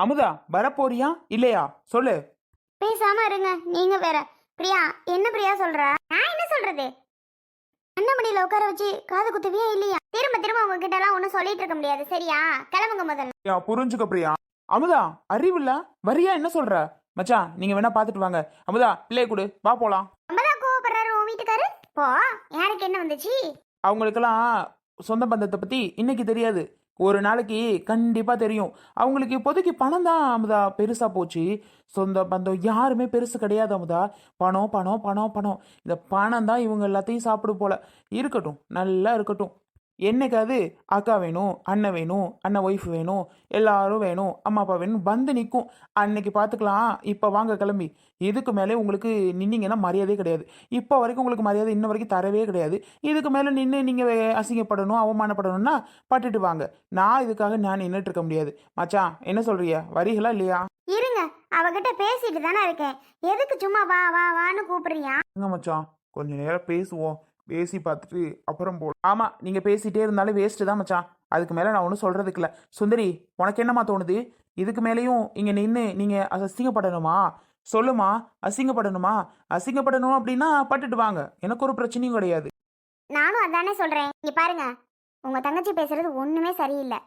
அமுதா வரப்போறியா? இல்லையா? சொல்லு. பேசாம இருங்க. நீங்க வேற. பிரியா என்ன பிரியா சொல்ற? நான் என்ன சொல்றது? அண்ணமடியில உட்கார வச்சு காது குத்துவியா இல்லையா? திரும்ப திரும்ப உங்ககிட்ட எல்லாம் ஒன்னும் சொல்லிட்டு இருக்க முடியாது. சரியா? கிளம்புங்க முதல்ல. பிரியா புரிஞ்சுக்க பிரியா. அமுதா அறிவில்ல வரியா என்ன சொல்ற? மச்சான் நீங்க வேணா பாத்துட்டு வாங்க. அமுதா பிள்ளைய கொடு. வா போலாம். நம்மதான் கோவப்படுறாரு உன் வீட்டுக்காரு? போ. யாருக்கு என்ன வந்துச்சு? அவங்களுக்கெல்லாம் சொந்த பந்தத்தை பத்தி இன்னைக்கு தெரியாது. ஒரு நாளைக்கு கண்டிப்பாக தெரியும். அவங்களுக்கு இப்போதைக்கு பணம் தான் அமுதா பெருசாக போச்சு. சொந்த பந்தம் யாருமே பெருசு கிடையாது அமுதா. பணம் பணம் பணம் பணம். இந்த பணம் தான் இவங்க எல்லாத்தையும் சாப்பிடு போல. இருக்கட்டும் நல்லா இருக்கட்டும். என்னைக்காவது அக்கா வேணும் அண்ணன் வேணும் அண்ணன் ஒய்ஃப் வேணும் எல்லாரும் வேணும் அம்மா அப்பா வேணும் வந்து நிற்கும் அன்னைக்கு பார்த்துக்கலாம். இப்போ வாங்க கிளம்பி. இதுக்கு மேலே உங்களுக்கு நின்னீங்கன்னா மரியாதையே கிடையாது. இப்போ வரைக்கும் உங்களுக்கு மரியாதை இன்ன வரைக்கும் தரவே கிடையாது. இதுக்கு மேலே நின்று நீங்கள் அசிங்கப்படணும் அவமானப்படணும்னா பட்டுட்டு வாங்க. நான் இதுக்காக நான் நின்றுட்டு இருக்க முடியாது. மச்சான் என்ன சொல்றிய வரீங்களா இல்லையா? இருங்க. அவகிட்ட பேசிட்டு தானே இருக்கேன். எதுக்கு சும்மா வா வா வான்னு கூப்பிடுறியா? மச்சான் கொஞ்ச நேரம் பேசுவோம். பேசி பார்த்துட்டு அப்புறம் போ ஆமாம் நீங்கள் பேசிகிட்டே இருந்தாலும் வேஸ்ட்டு தான் மச்சான். அதுக்கு மேலே நான் ஒன்றும் சொல்கிறதுக்கு இல்லை. சுந்தரி உனக்கு என்னம்மா தோணுது? இதுக்கு மேலேயும் இங்கே நின்று நீங்கள் அசிங்கப்படணுமா? சொல்லுமா அசிங்கப்படணுமா? அசிங்கப்படணும் அப்படின்னா பட்டுட்டு வாங்க. எனக்கு ஒரு பிரச்சனையும் கிடையாது. நானும் அதானே சொல்கிறேன் இங்கே பாருங்க. உங்கள் தங்கச்சி பேசுறது ஒன்றுமே சரியில்லை.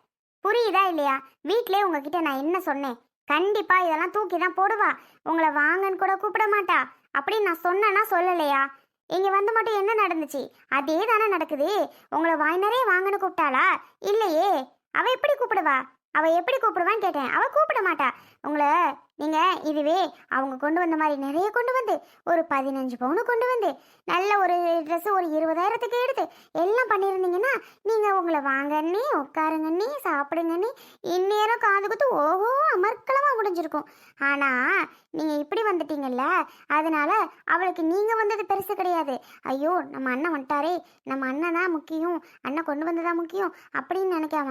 புரியுதா இல்லையா? வீட்டிலே உங்ககிட்ட நான் என்ன சொன்னேன்? கண்டிப்பா இதெல்லாம் தூக்கி தான் போடுவா. உங்களை வாங்கன்னு கூட கூப்பிட மாட்டா. அப்படின்னு நான் சொன்னேன்னா சொல்லலையா? இங்கே வந்து மட்டும் என்ன நடந்துச்சு? அதே தானே நடக்குது. உங்களை வாய் நிறைய வாங்கன்னு கூப்பிட்டாளா? இல்லையே. அவள் எப்படி கூப்பிடுவா? அவள் எப்படி கூப்பிடுவான்னு கேட்டேன். அவள் கூப்பிட மாட்டா. உங்களை நீங்கள் இதுவே அவங்க கொண்டு வந்த மாதிரி நிறைய கொண்டு வந்து ஒரு பதினஞ்சு பவுனு கொண்டு வந்து நல்ல ஒரு ட்ரெஸ் ஒரு இருபதாயிரத்துக்கு எடுத்து எல்லாம் பண்ணியிருந்தீங்கன்னா நீங்க உங்களை வாங்கன்னே உட்காருங்கன்னே சாப்பிடுங்கன்னே இந்நேரம் காது குத்து ஓஹோ அமர்க்கலமாக முடிஞ்சிருக்கும். ஆனா நீங்க இப்படி வந்துட்டீங்கல்ல அதனால அவளுக்கு நீங்க வந்தது பெருசு கிடையாது. ஐயோ நம்ம அண்ணன் வந்துட்டாரே நம்ம அண்ணன் தான் முக்கியம் அண்ணன் கொண்டு வந்ததா முக்கியம் அப்படின்னு நினைக்காம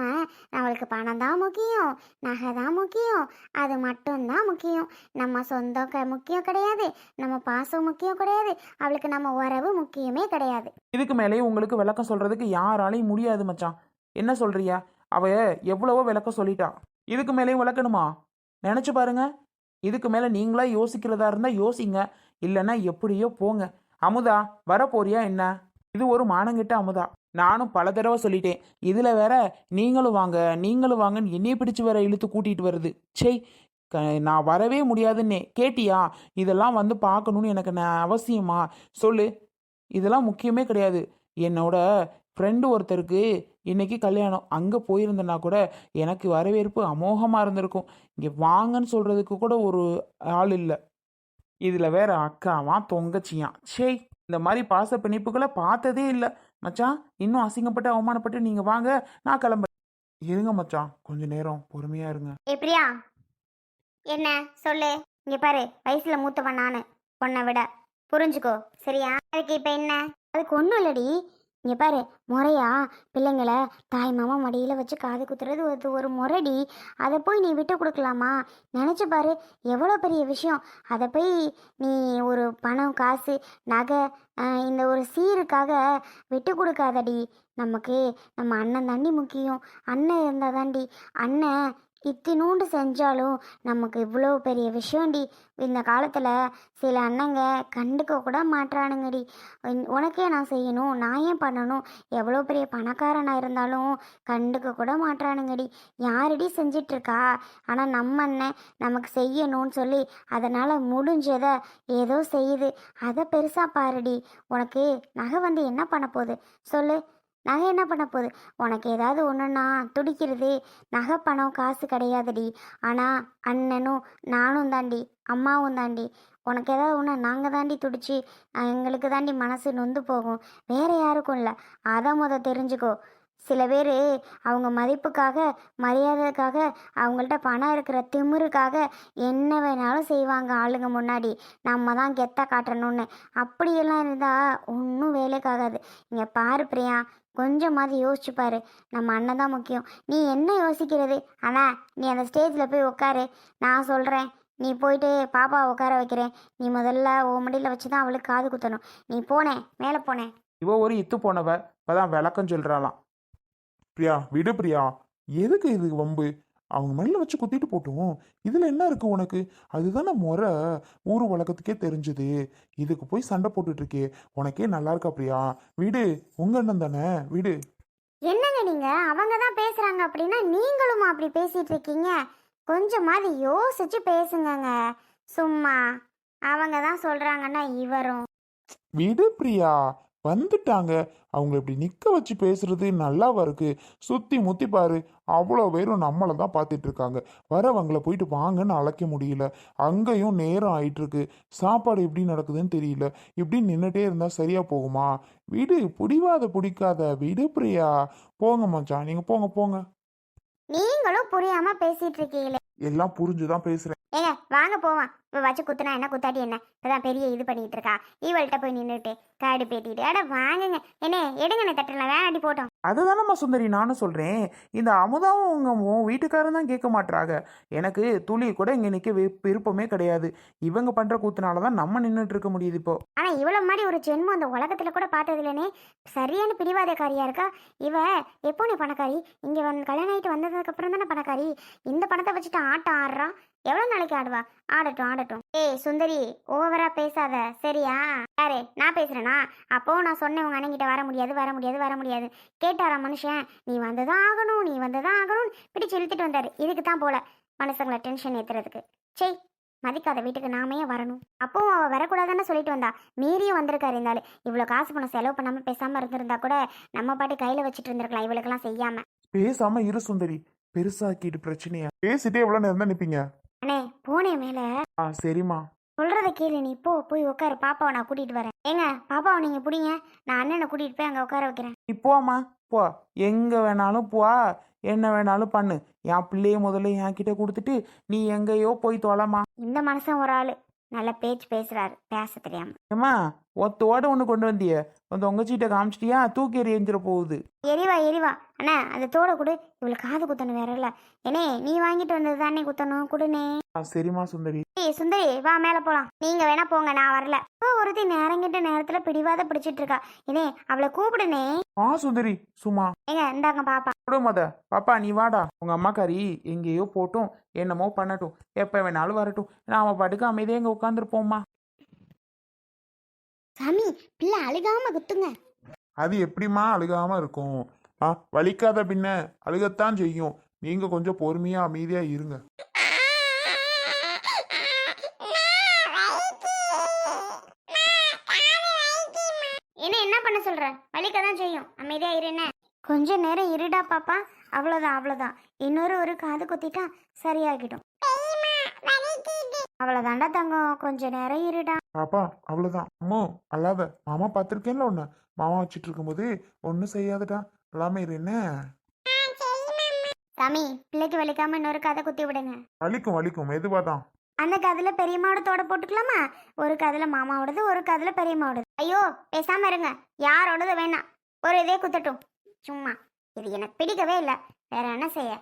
அவளுக்கு பணம் தான் முக்கியம் நகை தான் முக்கியம் அது மட்டும்தான் முக்கியம். நம்ம சொந்தம் க முக்கியம் கிடையாது. நம்ம பாசம் முக்கியம் கிடையாது. அவளுக்கு நம்ம உறவு முக்கியமே கிடையாது. இதுக்கு மேலேயும் உங்களுக்கு விளக்கம் சொல்கிறதுக்கு யாராலையும் முடியாது மச்சான். என்ன சொல்றியா? அவ எவ்வளவோ விளக்கம் சொல்லிட்டா. இதுக்கு மேலேயும் விளக்கணுமா? நினச்சி பாருங்க. இதுக்கு மேலே நீங்களா யோசிக்கிறதா இருந்தால் யோசிங்க. இல்லைன்னா எப்படியோ போங்க. அமுதா வரப்போறியா என்ன? இது ஒரு மானங்கிட்ட அமுதா. நானும் பல தடவை சொல்லிட்டேன். இதில் வேற நீங்களும் வாங்க நீங்களும் வாங்கன்னு என்னைய பிடிச்சு வேற இழுத்து கூட்டிகிட்டு வருது. சே நான் வரவே முடியாதுன்னே. கேட்டியா? இதெல்லாம் வந்து பார்க்கணுன்னு எனக்கு நான் அவசியமா? சொல்லு. இதெல்லாம் முக்கியமே கிடையாது. என்னோட ஃப்ரெண்டு ஒருத்தருக்கு இன்னைக்கு கல்யாணம். அங்கே போயிருந்தேன்னா கூட எனக்கு வரவேற்பு அமோகமாக இருந்திருக்கும். இங்கே வாங்கன்னு சொல்கிறதுக்கு கூட ஒரு ஆள் இல்லை. இதில் வேற அக்காவான் தொங்கச்சியான் சே இந்த மாதிரி பாச பிணைப்புகளை பார்த்ததே இல்லை. மச்சான் இன்னும் அசிங்கப்பட்டு அவமானப்பட்டு நீங்கள் வாங்க. நான் கிளம்புறேன். இருங்க மச்சான் கொஞ்சம் நேரம் பொறுமையாக இருங்க. எப்படியா? என்ன? சொல்லு. இங்க பாரு வயசுல மூத்தவன் நானு. பொண்ணை விட. புரிஞ்சுக்கோ. சரியா? அதுக்கு இப்ப என்ன? அதுக்கு ஒன்றும் இல்லடி. இங்க பாரு முறையா பிள்ளைங்களை தாய் மாமா மடியில வச்சு காது குத்துறது ஒரு ஒரு முறைடி. அதை போய் நீ விட்டு கொடுக்கலாமா? நினைச்சு பாரு எவ்வளோ பெரிய விஷயம். அதை போய் நீ ஒரு பணம் காசு நகை இந்த ஒரு சீருக்காக விட்டு கொடுக்காதடி. நமக்கு நம்ம அண்ணன் தாண்டி முக்கியம். அண்ணன் இருந்தால் தாண்டி அண்ணன் இத்தினூண்டு செஞ்சாலும் நமக்கு இவ்வளோ பெரிய விஷயம்டி. இந்த காலத்தில் சில அண்ணங்க கண்டுக்க கூட மாற்றானுங்கடி உனக்கே நான் செய்யணும் நான் ஏன் பண்ணணும்? எவ்வளோ பெரிய பணக்காரனாக இருந்தாலும் கண்டுக்க கூட மாற்றானுங்கடி யாரடி செஞ்சிட்ருக்கா? ஆனால் நம்ம அண்ணன் நமக்கு செய்யணும்னு சொல்லி அதனால் முடிஞ்சதை ஏதோ செய்யுது. அதை பெருசாக பாருடி. உனக்கு நகை வந்து என்ன பண்ண போகுது? சொல்லு. நகை என்ன பண்ண போகுது? உனக்கு ஏதாவது ஒன்றுனா துடிக்கிறது. நகை பணம் காசு கிடையாதுடி. ஆனால் அண்ணனும் நானும் தாண்டி அம்மாவும் தாண்டி உனக்கு ஏதாவது ஒன்று நாங்கள் தாண்டி துடிச்சு எங்களுக்கு தாண்டி மனசு நொந்து போகும். வேற யாருக்கும் இல்லை. அதை முத தெரிஞ்சுக்கோ. சில பேர் அவங்க மதிப்புக்காக மரியாதைக்காக அவங்கள்ட்ட பணம் இருக்கிற திமிருக்காக என்ன வேணாலும் செய்வாங்க ஆளுங்க முன்னாடி. நம்ம தான் கெத்த காட்டணும்னு. அப்படியெல்லாம் இருந்தால் ஒன்றும் வேலைக்காகாது. இங்கே பாரு பிரியா கொஞ்சமாவது யோசிச்சு பாரு. நம்ம அண்ணன் தான் முக்கியம். நீ என்ன யோசிக்கிறது? அண்ணா நீ அந்த ஸ்டேஜில் போய் உட்காரு நான் சொல்கிறேன் நீ போயிட்டு பாப்பா உட்கார வைக்கிறேன். நீ முதல்ல ஓ மடியில் வச்சு தான் அவளுக்கு காது குத்தணும். நீ போனேன் மேலே போனேன் இவ ஒரு இத்து போனவ. இப்போதான் விளக்கம் சொல்கிறாளாம் பிரியா விடு பிரியா. எதுக்கு இது வம்பு? அவங்க மண்ணில் வச்சு குத்திட்டு போட்டோம். இதில் என்ன இருக்கு உனக்கு? அதுதானே முறை. ஊர் வழக்கத்துக்கே தெரிஞ்சுது. இதுக்கு போய் சண்டை போட்டுட்டு இருக்கே உனக்கே நல்லா இருக்கா பிரியா? வீடு. உங்க அண்ணன் தானே. வீடு. என்னங்க நீங்க? அவங்க தான் பேசுறாங்க அப்படின்னா நீங்களும் அப்படி பேசிட்டு இருக்கீங்க கொஞ்சமாவது யோசிச்சு பேசுங்கங்க. சும்மா. அவங்க தான் சொல்றாங்கன்னா இவரும். விடு பிரியா. வந்துட்டாங்க. அவங்க இப்படி நிக்க வச்சு பேசுறது நல்லாவா இருக்கு? சுத்தி முத்தி பாரு. அவ்வளோ பேரும் நம்மளை தான் பார்த்துட்டு இருக்காங்க. வரவங்கள போயிட்டு வாங்கன்னு அழைக்க முடியல. அங்கேயும் நேரம் ஆயிட்டு இருக்கு சாப்பாடு எப்படி நடக்குதுன்னு தெரியல. இப்படி நின்றுட்டே இருந்தா சரியா போகுமா? விடு பிடிவாத பிடிக்காத. விடு பிரியா. போங்க மச்சான். நீங்க போங்க போங்க. நீங்களும் புரியாம பேசிட்டு இருக்கீங்களே. எல்லாம் புரிஞ்சுதான் பேசுறேன். ஏங்க வாங்க போவான் இவ வச்சு குத்துனா என்ன குத்தாட்டி என்ன? இப்பதான் பெரிய இது பண்ணிட்டு இருக்கா. இவள்கிட்ட போய் நின்றுட்டு காடு பேட்டிட்டு அட வாங்குங்க. என்ன எடுங்கண்ணே தட்டலாம் வேணாட்டி போட்டோம். அதுதானம்மா சுந்தரி நானும் சொல்கிறேன் இந்த அமுதாவும் உங்க வீட்டுக்காரன் தான் கேட்க மாட்டாங்க எனக்கு துளி கூட இங்கே நிற்க விருப்பமே கிடையாது. இவங்க பண்ணுற கூத்துனால தான் நம்ம நின்றுட்டு இருக்க முடியுது இப்போ. ஆனால் இவ்வளோ மாதிரி ஒரு ஜென்மம் அந்த உலகத்துல கூட பார்த்தது இல்லைனே சரியான பிடிவாதக்காரியா இருக்கா? இவ எப்போ நீ பணக்காரி? இங்கே வந்து கல்யாணம் ஆயிட்டு வந்ததுக்கப்புறம் தானே பணக்காரி? இந்த பணத்தை வச்சுட்டு ஆட்டம் ஆடுறான் எவ்வளோ நாளைக்கு ஆடுவா? ஆடட்டும் ஆடட்டும். ஏய் சுந்தரி ஓவரா பேசாத. சரியா? யாரு நான் பேசுறேனா? அப்போ நான் சொன்னேன் உங்க அண்ணங்கிட்ட வர முடியாது வர முடியாது வர முடியாது. கேட்டாரா மனுஷன்? நீ வந்துதான் ஆகணும் நீ வந்துதான் ஆகணும். பிடிச்சு இழுத்துட்டு வந்தாரு. இதுக்கு தான் போல மனுஷங்களை டென்ஷன் ஏத்துறதுக்கு. சே மதிக்காத வீட்டுக்கு நாமே வரணும். அப்பவும் அவ வரக்கூடாதுன்னு சொல்லிட்டு வந்தா. மீறியும் வந்திருக்காரு இருந்தாலும் இவ்வளவு காசு பணம் செலவு பண்ணாம பேசாம இருந்திருந்தா கூட நம்ம பாட்டு கையில வச்சுட்டு இருந்திருக்கலாம். இவளுக்கெல்லாம் செய்யாம. பேசாம இரு சுந்தரி. பெருசாக்கிட்டு பிரச்சனையா? பேசிட்டே எவ்வளவு நேரம் தான் நிப்பீங்க? அண்ணே போனே மேல. ஆ சரிம்மா. சொல்றத கேளு நீ. போ போய் உட்காரு பாப்பாவை நான் கூட்டிட்டு வரேன். ஏங்க பாப்பாவை நீங்க பிடிங்க. நான் அண்ணனை கூட்டிட்டு போய் அங்க உட்கார வைக்கிறேன். நீ போம்மா. போ. எங்கே வேணாலும் போ. என்ன வேணாலும் பண்ணு. என் பிள்ளைய முதல்ல என் கிட்ட கொடுத்துட்டு நீ எங்கேயோ போய் தொலைமா இந்த மனுஷன் ஒரு ஆளு. நல்ல பேச்சு பேசுறாரு. பேச தெரியாம. ஏம்மா ஒத்தோட ஒன்று கொண்டு வந்திய. அந்த உங்க சீட்டை காமிச்சிட்டியா? தூக்கி எறிஞ்சிட போகுது. எரிவா எரிவா அண்ணா அந்த தோடை கொடு. இவளுக்கு காது குத்தணும் வேற இல்ல. ஏனே நீ வாங்கிட்டு வந்தது தானே குத்தணும்? குடுனே. சரிம்மா சுந்தரி. ஏய் சுந்தரி வா மேல போலாம். நீங்க வேணா போங்க நான் வரல. ஒருத்தி நேரங்கிட்ட நேரத்துல பிடிவாத பிடிச்சிட்டு இருக்கா. இனே அவளை கூப்பிடுனே. ஆ சுந்தரி சும்மா. ஏங்க இந்தாங்க பாப்பா. விடு மொத. பாப்பா நீ வாடா. உங்க அம்மாக்காரி எங்கேயோ போட்டும் என்னமோ பண்ணட்டும். எப்போ வேணாலும் வரட்டும். நாம பாட்டுக்கு அமைதியாக இங்கே உட்காந்துருப்போம்மா சாமி பிள்ளை அழுகாம குத்துங்க. அது எப்படிம்மா அழுகாம இருக்கும்? ஆ வலிக்காத பின்ன அழுகத்தான் செய்யும். நீங்க கொஞ்சம் பொறுமையா அமைதியா இருங்க. என்ன என்ன பண்ண சொல்ற? வலிக்க தான் செய்யும். அமைதியா இரு என்ன? கொஞ்ச நேரம் இருடா பாப்பா. அவ்வளோதான் அவ்வளோதான் இன்னொரு ஒரு காது குத்திட்டா சரியாகிடும். அவ்வளோதாண்டா தங்கம். கொஞ்ச நேரம் இருடா. பாப்பா அவ்வளவுதான். அம்மோ அல்லாத மாமா பார்த்துருக்கேன்ல உன்ன. மாமா வச்சிட்டு இருக்கும்போது ஒன்றும் செய்யாதடா. எல்லாமே இரு என்ன? சாமி பிள்ளைக்கு வலிக்காம இன்னொரு கதை குத்தி விடுங்க. வலிக்கும் வலிக்கும். மெதுவா தான் அந்த கதையில பெரியம்மாவோட தோட போட்டுக்கலாமா? ஒரு கதையில மாமாவோடது ஒரு கதையில பெரியம்மாவோடது ஐயோ பேசாம இருங்க. யாரோடது வேணாம். ஒரு இதே குத்தட்டும். சும்மா. இது எனக்கு பிடிக்கவே இல்லை. வேற என்ன செய்ய?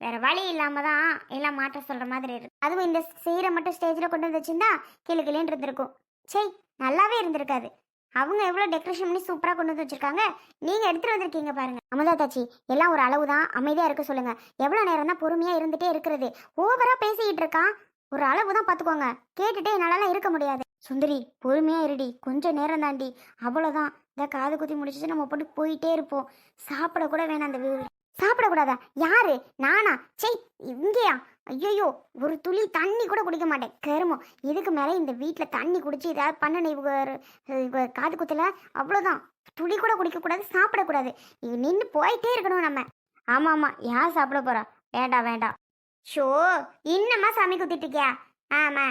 வேற வழி இல்லாம தான் எல்லாம் மாற்ற சொல்ற மாதிரி இருக்கு. அதுவும் இந்த சீரை மட்டும் ஸ்டேஜில் கொண்டு வந்து வச்சிருந்தா கிளு கிளின்னு இருந்திருக்கும். சே நல்லாவே இருந்திருக்காது. அவங்க எவ்வளோ டெக்கரேஷன் பண்ணி சூப்பராக கொண்டு வந்து வச்சிருக்காங்க. நீங்க எடுத்துட்டு வந்திருக்கீங்க பாருங்க. அமுதா தாச்சி எல்லாம் ஒரு அளவு தான். அமைதியா இருக்க சொல்லுங்க. எவ்வளோ நேரம் தான் பொறுமையா இருந்துட்டே இருக்கிறது. ஓவரா பேசிக்கிட்டு இருக்கான் ஒரு அளவு தான் பார்த்துக்கோங்க. கேட்டுட்டே என்னாலலாம் இருக்க முடியாது. சுந்தரி பொறுமையா இருடி. கொஞ்சம் நேரம் தாண்டி. அவ்வளோதான் இந்த காது குத்தி முடிச்சுட்டு நம்ம போட்டு போயிட்டே இருப்போம். சாப்பிட கூட வேணாம் அந்த வீடு சாப்பிடக்கூடாதா? யாரு? நானா? சே இங்கேயா? ஐயோ ஒரு துளி தண்ணி கூட குடிக்க மாட்டேன். கருமம் இதுக்கு மேலே இந்த வீட்டில் தண்ணி குடிச்சு ஏதாவது பண்ணணும்? இவங்க காது குத்துல? அவ்வளோதான் துளி கூட குடிக்கக்கூடாது சாப்பிடக்கூடாது. நின்று போயிட்டே இருக்கணும் நம்ம. ஆமாம் ஆமாம் யார் சாப்பிட போறா? வேண்டாம் வேண்டாம் ஷோ இன்னமா சாமி குத்திட்டு இருக்கியா? ஆமா.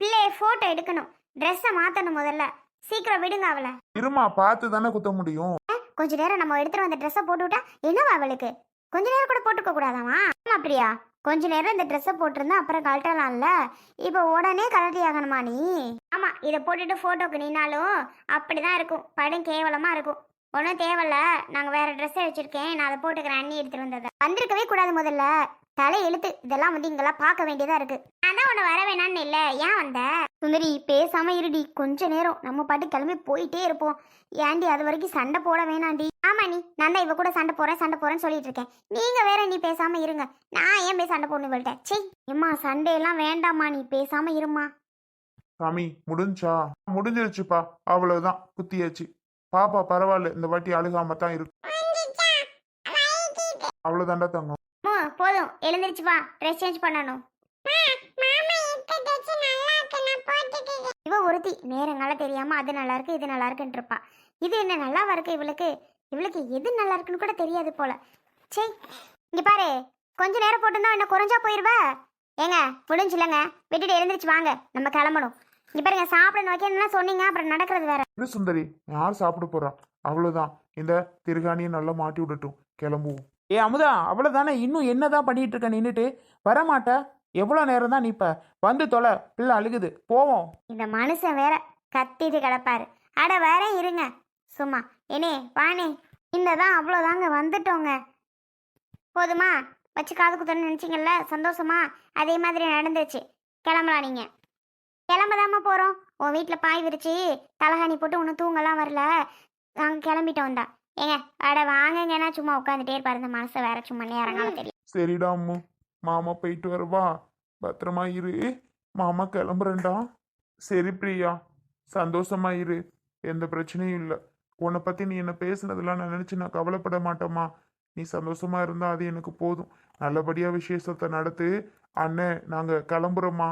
பிள்ளைய ஃபோட்டோ எடுக்கணும். ட்ரெஸ்ஸை மாற்றணும் முதல்ல. சீக்கிரம் விடுங்க அவளை. இருமா பார்த்து தானே குத்த முடியும். கொஞ்ச நேரம் நம்ம எடுத்துட்டு வந்த ட்ரெஸ்ஸை போட்டு விட்டா என்னவா அவளுக்கு? கொஞ்ச நேரம் கூட போட்டுக்க கூடாதாமா? ஆமா பிரியா. கொஞ்ச நேரம் இந்த ட்ரெஸ்ஸை போட்டிருந்தா அப்புறம் கழட்டலாம்ல. இப்போ உடனே கழட்டி ஆகணுமா நீ? ஆமா இதை போட்டுட்டு போட்டோக்கு நின்னாலும் அப்படிதான் இருக்கும். படம் கேவலமா இருக்கும். ஒன்றும் தேவையில்ல. நாங்கள் வேற ட்ரெஸ்ஸை வச்சிருக்கேன். நான் அதை போட்டுக்கிறேன். அண்ணி எடுத்துட்டு வந்ததை. வந்திருக்கவே கூடாது முதல்ல. தலை எழுத்து இதெல்லாம் வந்து இங்கெல்லாம் பார்க்க வேண்டியதா இருக்கு. நான் உன்னை வர வேணான்னு இல்லை? ஏன் வந்த? சுந்தரி பேசாம இருடி. கொஞ்ச நேரம். நம்ம பாட்டு கிளம்பி போயிட்டே இருப்போம். ஏன்டி அது வரைக்கும் சண்டை போட வேணாண்டி? ஆமா நீ. நான் தான் இவ கூட சண்டை போறேன் சண்டை போறேன்னு சொல்லிட்டு இருக்கேன். நீங்க வேற நீ பேசாம இருங்க. நான் ஏன் போய் சண்டை போடணும் இவள்கிட்ட சே எம்மா சண்டை எல்லாம் வேண்டாம்மா. நீ பேசாம இருமா. சாமி முடிஞ்சா? முடிஞ்சிருச்சுப்பா. அவ்வளவுதான். குத்தியாச்சு. பாப்பா பரவாயில்ல. இந்த வாட்டி அழுகாம தான் இருக்கு. அவ்வளவுதான்டா தங்கம். போதும். எழுந்திருச்சு வா. ட்ரெஸ் சேஞ்ச் பண்ணணும். இவ ஒருத்தி நேரங்கால தெரியாம அது நல்லா இருக்கு இது நல்லா இருக்குன்னு இருப்பா. இது என்ன நல்லாவா இருக்கு இவளுக்கு? இவளுக்கு எது நல்லா இருக்குன்னு கூட தெரியாது போல. சே இங்க பாரு கொஞ்ச நேரம் போட்டிருந்தா என்ன குறைஞ்சா போயிருவ? ஏங்க முடிஞ்சுலங்க விட்டுட்டு எழுந்திருச்சு வாங்க நம்ம கிளம்பணும். இங்க பாருங்க சாப்பிடணும் வைக்கணும்னா சொன்னீங்க? அப்புறம் நடக்கிறது வேற. இரு சுந்தரி யார் சாப்பிட போறா? அவ்வளவுதான். இந்த திருகாணியை நல்லா மாட்டி விடட்டும். கிளம்புவோம். ஏ அமுதா அவ்வளோதானே இன்னும் என்னதான் பண்ணிட்டு இருக்க நின்றுட்டு வரமாட்ட? எவ்வளோ நேரம் தான் நிப்ப வந்து தொலை பிள்ளை அழுகுது. போவோம். இந்த மனுஷன் வேற கத்திட்டு கிடப்பாரு. அட வேற இருங்க. சும்மா. என்னே வானே இந்த தான் அவ்வளோதாங்க வந்துட்டோங்க. போதுமா? வச்சு காது குத்தணும்னு நினச்சிங்கல்ல? சந்தோஷமா? அதே மாதிரி நடந்துச்சு கிளம்பலாம் நீங்கள் கிளம்பதாம்மா போகிறோம் உன் வீட்டில் பாய் விரிச்சு தலகாணி போட்டு ஒன்றும் தூங்கலாம் வரல. நாங்கள் கிளம்பிட்டோம் தான் ஏங்க அட வாங்கங்கன்னா சும்மா உட்காந்துட்டே இருப்பாரு இந்த மனசை வேற சும்மா நேரங்காலம் தெரியும் சரிடா அம்மு. மாமா போயிட்டு வரவா? பத்திரமா இரு. மாமா கிளம்புறேன்டா. சரி பிரியா சந்தோஷமா இரு. எந்த பிரச்சனையும் இல்லை. உன்னை பத்தி நீ என்ன பேசுனதெல்லாம் நான் நினைச்சு நான் கவலைப்பட மாட்டேம்மா. நீ சந்தோஷமா இருந்தா அது எனக்கு போதும். நல்லபடியா விசேஷத்தை நடத்து. அண்ணே நாங்க கிளம்புறோம்மா.